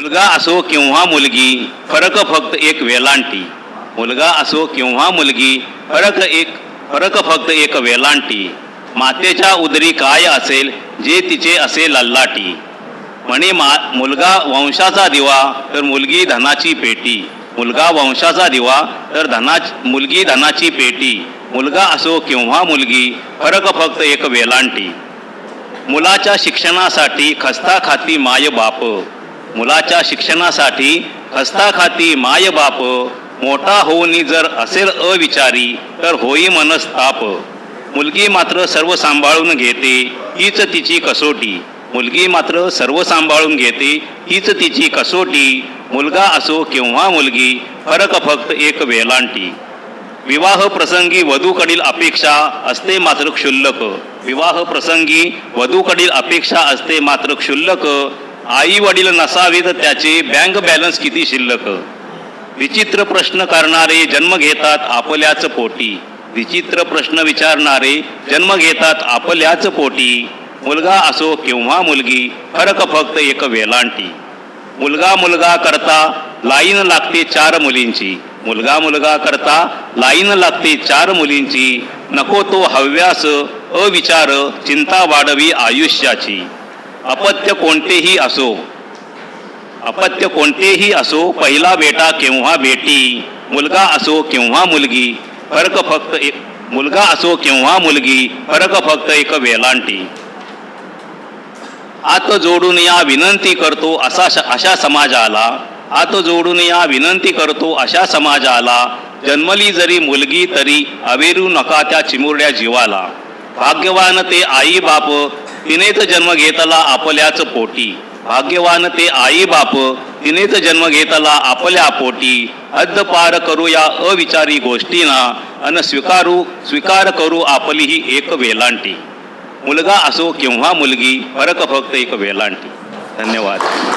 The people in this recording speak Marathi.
मुलगा असो किंवा मुलगी फरक फक्त एक वेलांटी. मुलगा असो किंवा मुलगी फरक एक फरक फक्त एक वेलांटी. मातेच्या उदरी काय असेल जे तिचे असे लल्लाटी. म्हणे मा मुलगा वंशाचा दिवा तर मुलगी धनाची पेटी. मुलगा वंशाचा दिवा तर धना मुलगी धनाची पेटी. मुलगा असो किंवा मुलगी फरक फक्त एक वेलांटी. मुलाच्या शिक्षणासाठी खस्ता खाती माय बाप. मुलाच्या शिक्षणासाठी हस्ताखाती मायबाप माय बाप मोठा होऊनी जर असेल अविचारी तर होई मनस्ताप मुलगी मात्र सर्व सांभाळून घेते हीच तिची कसोटी. मुलगी मात्र सर्व सांभाळून घेते हीच तिची कसोटी. मुलगा असो किंवा मुलगी फरक फक्त एक वेलांटी. विवाह प्रसंगी वधूकडील अपेक्षा असते मात्र क्षुल्लक. विवाह प्रसंगी वधूकडील अपेक्षा असते मात्र क्षुल्लक. आई वडील नसावेत त्याचे बँक बॅलन्स किती शिल्लक? विचित्र प्रश्न करणारे जन्म घेतात आपल्याच पोटी. विचित्र प्रश्न विचारणारे जन्म घेतात आपल्याच पोटी. मुलगा असो किंवा मुलगी फरक फक्त एक वेलांटी. मुलगा मुलगा करता लाईन लागते चार मुलींची. मुलगा मुलगा करता लाईन लागते चार मुलींची. नको तो हव्यास अविचार चिंता वाढवी आयुष्याची. अपत्य कोणतेही असो अपत्य कोणतेही असो पहिला बेटा किंवा बेटी मुलगा असो किंवा मुलगी फरक फक्त एक मुलगा असो किंवा मुलगी फरक फक्त एक वेलांटी. आत जोडून या विनंती करतो असा अशा समाजाला आत जोडून या विनंती करतो अशा समाजाला जन्मली जरी मुलगी तरी अवेरू नका त्या चिमुरड्या जीवाला. भाग्यवान ते आई बाप तिनेच जन्म घेतला आपल्याच पोटी. भाग्यवान ते आई बाप तिनेच जन्म घेतला आपल्या पोटी. हद्द पार करू या अविचारी गोष्टींना अन स्वीकारू स्वीकार करू आपली ही एक वेलांटी. मुलगा असो किंवा मुलगी फरक फक्त एक वेलांटी. धन्यवाद.